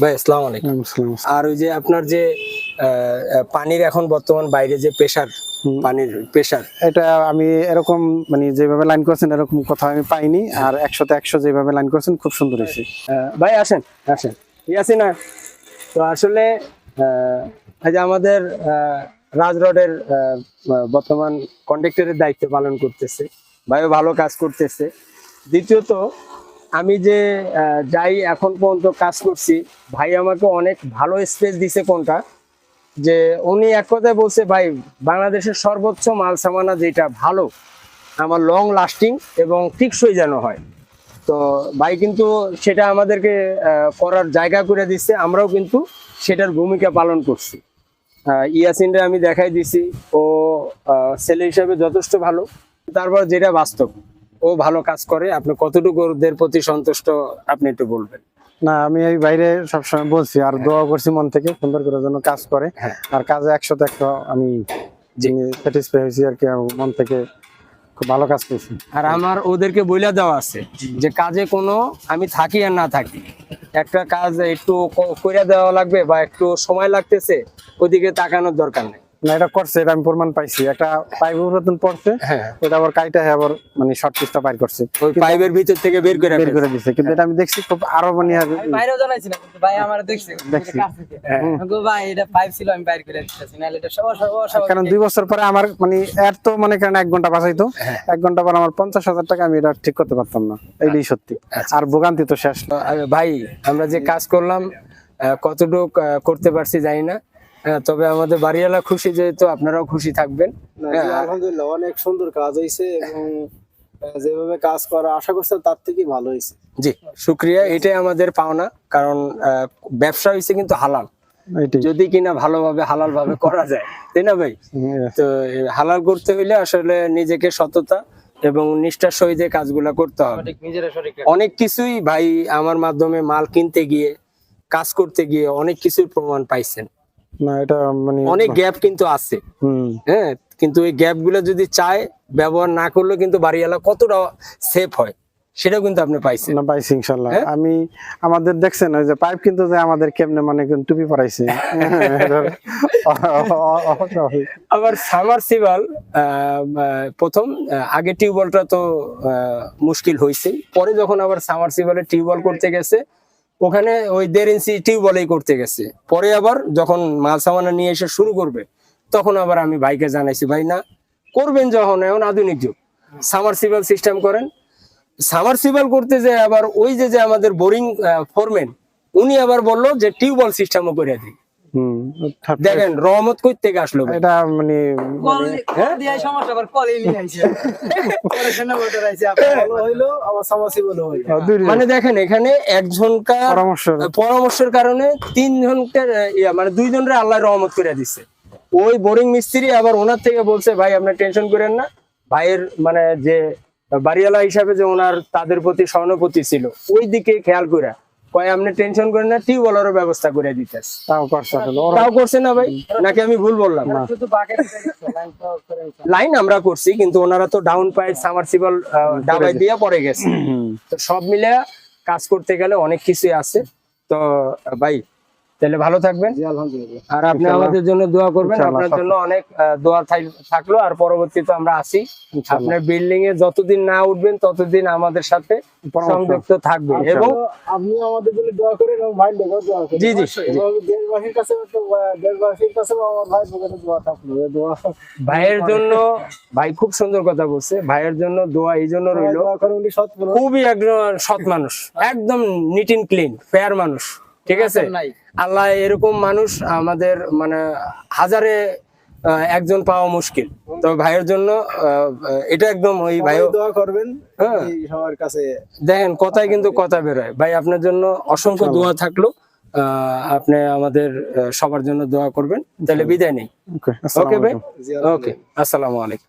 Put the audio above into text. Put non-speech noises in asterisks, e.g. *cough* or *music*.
ভাই আসসালামু আলাইকুম। আর ওই যে আপনার যে পানির এখন বর্তমান বাইরে যে প্রেশার পানির প্রেশার এটা আমি এরকম মানে যেভাবে লাইন করছেন এরকম কথা আমি পাইনি। আর একশোতে একশো যেভাবে লাইন করছেন খুব সুন্দর হয়েছে। ভাই আসেন আসেন। ইয়াসিন না তো আসলে যে আমাদের আহ, রাজ রোডের আহ, আহ, বর্তমান কন্ডাক্টরের দায়িত্ব পালন করতেছে। ভাইও ভালো কাজ করতেছে। দ্বিতীয়ত আমি যে যাই এখন পর্যন্ত কাজ করছি, ভাই আমাকে অনেক ভালো স্পেস দিছে কোনটা? যে উনি এক কথায় বলছে, ভাই, বাংলাদেশের সর্বোচ্চ মাল সামানা যেটা ভালো, আমার লং লাস্টিং এবং টিকসই যেন হয়। তো ভাই কিন্তু সেটা আমাদেরকে করার জায়গা করে দিচ্ছে, আমরাও কিন্তু সেটার ভূমিকা পালন করছি। ইয়াসিনরে আমি দেখাই দিছি, ও ছেলে হিসাবে যথেষ্ট ভালো, তারপর যেটা বাস্তব। ও ভালো কাজ করে আপনি কতটুকু ওদের প্রতি সন্তুষ্ট আপনি একটু বলবেন। না আমি এই বাইরে সবসময় বলছি আর দোয়া করছি মন থেকে সুন্দর করে যেন কাজ করে। হ্যাঁ। আর কাজে একশোতে একশো আমি স্যাটিসফাই হয়েছি আর কি মন থেকে খুব ভালো কাজ করছি। আর আমার ওদেরকে বইলা দেওয়া আছে যে কাজে কোনো আমি থাকি আর না থাকি। একটা কাজ একটু ক- কইরা দেওয়া লাগবে বা একটু সময় লাগতেছে ওদিকে তাকানোর দরকার নেই। না এটা করছে এটা আমি প্রমাণ পাইছি। একটা পাইপ পড়ছে হ্যাঁ। ওটা আবার কাইটা আবার মানে শর্ট পিসটা বাইর করছে। ওই পাইপের ভিতর থেকে বের করে বের করে দিছে। কিন্তু এটা আমি দেখছি খুব আরও মানে বাইরেও জানাইছিলাম কিন্তু ভাই আমার দেখছে। দেখছি। হ্যাঁ। ভাই এটা পাইপ ছিল আমি বাইর করে দিতেছি নাহলে এটা সবার সবার কারণ দুই বছর পরে আমার মানে এর তো মনে করেন এক ঘণ্টা বাঁচাইতো। হ্যাঁ। এক ঘণ্টা পর আমার পঞ্চাশ হাজার টাকা আমি এটা ঠিক করতে পারতাম না। এইটাই সত্যি। আচ্ছা। আর ভোগান্তি তো শেষ। ভাই আমরা যে কাজ করলাম আহ, কতটুক করতে পারছি জানি না। আহ, তবে আমাদের বাড়িওয়ালা খুশি যেহেতু আপনারাও খুশি থাকবেন। হ্যাঁ। আলহামদুলিল্লাহ অনেক সুন্দর কাজ হয়েছে এবং যেভাবে কাজ করা আশা করছিলাম তার থেকেই ভালো হয়েছে জি শুক্রিয়া এটাই আমাদের পাওনা কারণ ব্যবসা হয়েছে কিন্তু হালাল। যদি কিনা ভালোভাবে হালাল ভাবে করা যায় তাই না ভাই? হ্যাঁ। তো হালাল করতে হইলে আসলে নিজেকে সততা এবং নিষ্ঠার সহিত কাজগুলা করতে হবে। অনেক কিছুই ভাই আমার মাধ্যমে মাল কিনতে গিয়ে কাজ করতে গিয়ে অনেক কিছুর প্রমাণ পাইছেন। না এটা মানে অনেক গ্যাপ কিন্তু আছে। হ্যাঁ কিন্তু এই গ্যাপগুলো যদি চায় ব্যবহার না করলে কিন্তু বাড়িওয়ালা কতটা সেফ হয় সেটাও কিন্তু আপনি পাইছেন। না পাইছি হ্যাঁ? আমি আমাদের দেখছেন ওই যে পাইপ কিন্তু যে আমাদের কেমনে মানে টুপি পরাইছে। *laughs* আবার সামারসিবল প্রথম আগে টিউবওয়েলটা তো মুশকিল হয়েছে পরে যখন আবার সামারসিবলের টিউবওয়েল করতে গেছে ওখানে ওই দেড় ইঞ্চি টিউবওয়েলেই করতে গেছে। পরে আবার যখন মাল সামানা নিয়ে এসে শুরু করবে, তখন আবার আমি ভাইকে জানাইছি, ভাই না, করবেন যখন, এখন আধুনিক যুগ। সামারসিবল সিস্টেম করেন। সামারসিবল করতে যে আবার ওই যে যে আমাদের বোরিং ফোরম্যান, উনি আবার বলল যে টিউবওয়েল সিস্টেমও করে দিই। দেখেন রহমত কই থেকে আসলো এটা মানে সমস্যা আমার সামাসিবল হইল দুই মানে দেখেন এখানে একজনকার পরামর্শ। পরামর্শের কারণে তিন জনকে ইয়া মানে দুইজনের আল্লাহ রহমত করে দিচ্ছে ওই বোরিং মিস্ত্রি আবার ওনার থেকে বলছে ভাই আপনার টেনশন করেন না। ভাইয়ের মানে যে বাড়িওয়ালা হিসাবে যে ওনার তাদের প্রতি সহানুভূতি ছিল ওই দিকে খেয়াল করে কয় আপনি টেনশন করেন না টিউবওয়েলেরও ব্যবস্থা করে দিতেছে তাও করছে তাও করছে না ভাই নাকি আমি ভুল বললাম? লাইন আমরা করছি কিন্তু ওনারা তো ডাউন পাইপ সামারসিবল ডাবাই দিয়ে পরে গেছে। তো সব মিলে কাজ করতে গেলে অনেক কিছুই আছে। তো ভাই তাহলে ভালো থাকবেন। আর আপনি আমাদের জন্য দোয়া করবেন আপনার জন্য অনেক দোয়া থাকল। আর পরবর্তীতে আমরা আসি। আপনার বিল্ডিং এ যতদিন না উঠবেন ততদিন আমাদের সাথে। সংযুক্ত থাকবে। এবং আপনি আমাদের জন্য দোয়া করেন এবং ভাই দোয়া করেন। জি, জি। দেশবাসীর কাছে দেশবাসীর কাছে আমার ভাই দোয়া থাকল। দোয়া। ভাইয়ের জন্য ভাই খুব সুন্দর কথা বলছে। ভাইয়ের জন্য দোয়া এই জন্য রইল। খুবই একজন সৎ মানুষ। একদম নিট এন্ড ক্লিন ফেয়ার মানুষ। ঠিক আছে? আল্লাহ এরকম মানুষ আমাদের মানে হাজারে একজন পাওয়া মুশকিল। তো ভাইয়ের জন্য এটা একদম ওই ভাই দোয়া করবেন হ্যাঁ। সবার কাছে দেখেন কথায় কিন্তু কথা বেরোয় ভাই আপনার জন্য অসংখ্য দোয়া থাকল। আহ, আপনি আমাদের সবার জন্য দোয়া করবেন। তাহলে বিদায় নেই। ওকে ওকে ভাই। ওকে আসসালামু আলাইকুম।